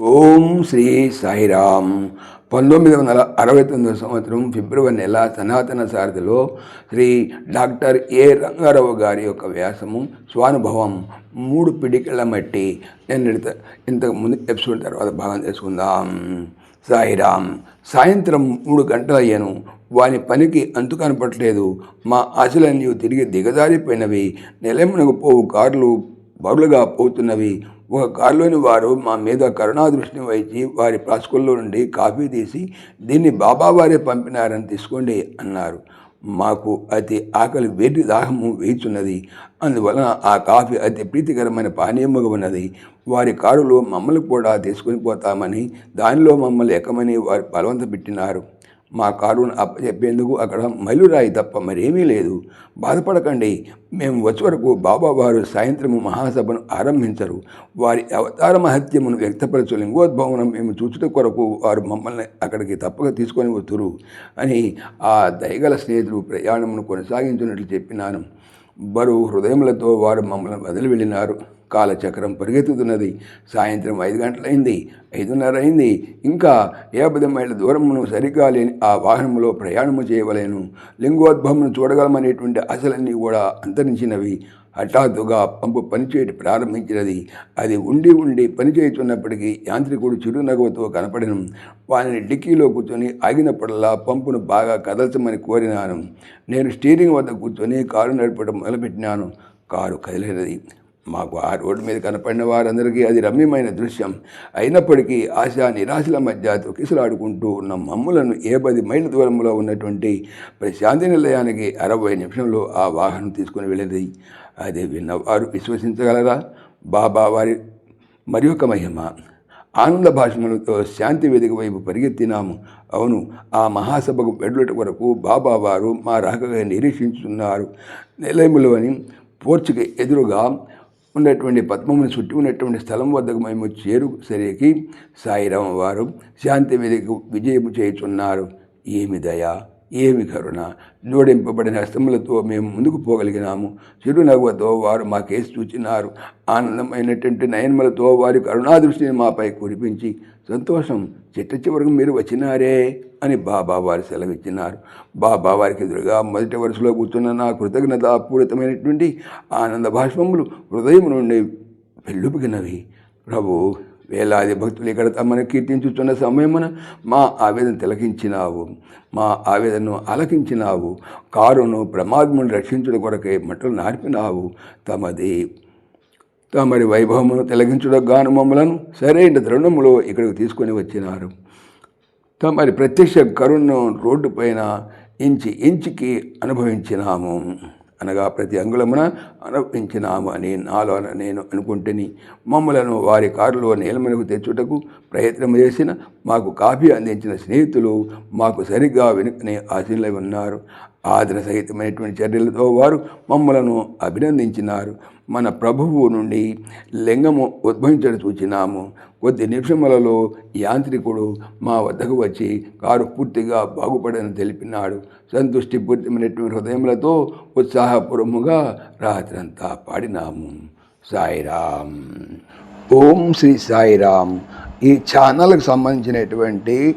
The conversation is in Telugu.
ఓం శ్రీ సాయిరామ్. పంతొమ్మిది వందల అరవై తొమ్మిది సంవత్సరం ఫిబ్రవరి నెల సనాతన సారథిలో శ్రీ డాక్టర్ ఏ రంగారావు గారి యొక్క వ్యాసము స్వానుభవం మూడు పిడికిళ్ళ మట్టి నేను ఇంతకు ముందు ఎపిసోడ్ తర్వాత భాగం చేసుకుందాం. సాయిరామ్ సాయంత్రం మూడు గంటలయ్యాను వాని పనికి అంతు కనపట్లేదు మా ఆశలన్నీ తిరిగి దిగజారిపోయినవి. నెలమునకు పోవు కార్లు బరులుగా పోతున్నవి. ఒక కారులోని వారు మా మీద కరుణాదృష్టిని వహించి వారి ప్లాస్కుల్లో నుండి కాఫీ తీసి దీన్ని బాబా వారే పంపినారని తీసుకోండి అన్నారు. మాకు అతి ఆకలి వేటి దాహము వేయుచున్నది. అందువలన ఆ కాఫీ అతి ప్రీతికరమైన పానీయముగా ఉన్నది. వారి కారులో మమ్మల్ని కూడా తీసుకొని పోతామని దానిలో మమ్మల్ని ఎక్కమని వారు బలవంత పెట్టినారు. మా కారును అప్పచెప్పేందుకు అక్కడ మైలురాయి తప్ప మరేమీ లేదు. బాధపడకండి. మేము వచ్చే వరకు బాబా వారు సాయంత్రము మహాసభను ఆరంభించరు. వారి అవతార మహత్యమును వ్యక్తపరచు లింగోద్భవనం మేము చూచుట కొరకు వారు మమ్మల్ని అక్కడికి తప్పక తీసుకొని వస్తురు అని ఆ దయగల స్నేహితుడు ప్రయాణమును కొనసాగించినట్లు చెప్పినాను. బరువు హృదయములతో వారు మమ్మల్ని వదిలి వెళ్ళినారు. కాలచక్రం పరిగెత్తుతున్నది. సాయంత్రం ఐదు గంటలైంది ఐదున్నర అయింది ఇంకా యాభై మైళ్ళ దూరమును సరిగా లేని ఆ వాహనంలో ప్రయాణము చేయవలేను. లింగోద్భవమును చూడగలమనేటువంటి అసలన్నీ కూడా అంతరించినవి. హఠాత్తుగా పంపు పనిచేయట ప్రారంభించినది. అది ఉండి ఉండి పనిచేయుచున్నప్పటికీ యాంత్రికుడు చిరునగవతో కనపడను. వానిని డిక్కీలో కూర్చొని ఆగినప్పుడల్లా పంపును బాగా కదల్చమని కోరినాను. నేను స్టీరింగ్ వద్ద కూర్చొని కారు నడపడం మొదలుపెట్టినాను. కారు కదిలినది. మాకు ఆ రోడ్డు మీద కనపడిన వారందరికీ అది రమ్యమైన దృశ్యం. అయినప్పటికీ ఆశ నిరాశల మధ్య తొకిసలాడుకుంటూ ఉన్న మమ్ములను ఏ పది మైళ్ళ దూరంలో ఉన్నటువంటి ప్రశాంతి నిలయానికి అరవై నిమిషంలో ఆ వాహనం తీసుకుని వెళ్ళింది. అది విన్నవారు విశ్వసించగలరా? బాబా వారి మరి ఒక మహిమ. ఆనంద భాషణలతో శాంతి వేదిక వైపు పరిగెత్తినాము. అవును ఆ మహాసభకు వెళ్ళుట వరకు బాబా వారు మా రాకగా నిరీక్షించున్నారు నిలయములోని పోర్చుకి ఎదురుగా ఉన్నటువంటి పద్మమును చుట్టి ఉన్నటువంటి స్థలం వద్దకు మేము చేరు సరికి సాయిరామ వారు శాంతి మీదకు విజయము చేయుచున్నారు. ఏమి దయా? ఏమి కరుణ? జోడింపబడిన హస్తములతో మేము ముందుకు పోగలిగినాము. చిరునవ్వుతో వారు మాకేసి చూచినారు ఆనందమైనటువంటి నయనములతో వారి కరుణా దృష్టిని మాపై కురిపించి సంతోషం చిట్ట చివరకు మీరు వచ్చినారే అని బాబా వారు సెలవిచ్చినారు. బాబా వారికి ఎదురుగా మొదటి వరుసలో కూర్చున్న నా కృతజ్ఞతాపూరితమైనటువంటి ఆనంద భాష్మములు హృదయం నుండి పెళ్ళుపికినవి ప్రభు వేలాది భక్తులు ఇక్కడ తమను కీర్తించుతున్న సమయమున మా ఆవేదన తిలకించినావు మా ఆవేదనను అలకించినావు కారును ప్రమాదమును రక్షించడం కొరకే మట్టలు నార్పినావు తమది తమరి వైభవమును తిలగించడం గాను మమ్మలను సరైన తరుణములో ఇక్కడికి తీసుకొని వచ్చినారు. తమరి ప్రత్యక్ష కరుణను రోడ్డు పైన ఇంచి ఇంచికి అనుభవించినాము. అనగా ప్రతి అంగుళమున అనుభవించినాము అని నాలో నేను అనుకుంటుని. మమ్మలను వారి కారులో నీలమనకు తెచ్చుటకు ప్రయత్నం చేసిన మాకు కాఫీ అందించిన స్నేహితులు మాకు సరిగ్గా వెనుకనే ఆశీలై ఉన్నారు. ఆదర సహితమైనటువంటి చర్యలతో వారు మమ్మలను అభినందించినారు. మన ప్రభువు నుండి లింగము ఉద్భవించడం చూచినాము. కొద్ది నిమిషములలో యాంత్రికుడు మా వద్దకు వచ్చి కారు పూర్తిగా బాగుపడని తెలిపినాడు. సంతుష్టి పూర్తిమైనటువంటి హృదయములతో ఉత్సాహపూర్వముగా రాత్రంతా పాడినాము. సాయిరాం. ఓం శ్రీ సాయిరాం. ఈ ఛానల్కి సంబంధించినటువంటి